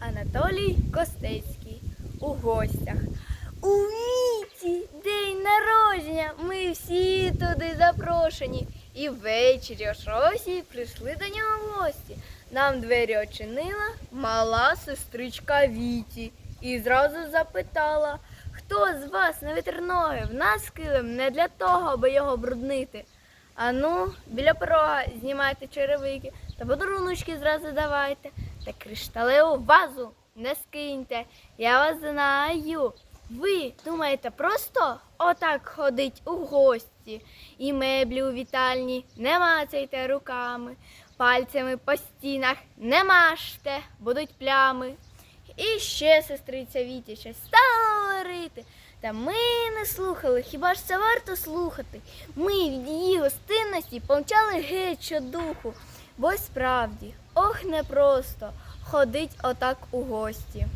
Анатолій Костецький у гостях. У віці день народження. Ми всі туди запрошені. І ввечері о шостій прийшли до нього в гості. Нам двері очинила мала сестричка Віті і зразу запитала, хто з вас вітерноги? В нас килим не для того, аби його бруднити. Ану, біля порога знімайте черевики та подаруночки зразу давайте. Та кришталеву вазу не скиньте. Я вас знаю. Ви думаєте, просто отак ходить у гості, і меблі у вітальні не мацайте руками, пальцями по стінах не мажте, будуть плями. І ще сестриця Вітя щось стала говорити. Та ми не слухали, хіба ж це варто слухати? Ми від її гостинності помчали геть щодуху. Бо й справді, ох, непросто ходить отак у гості.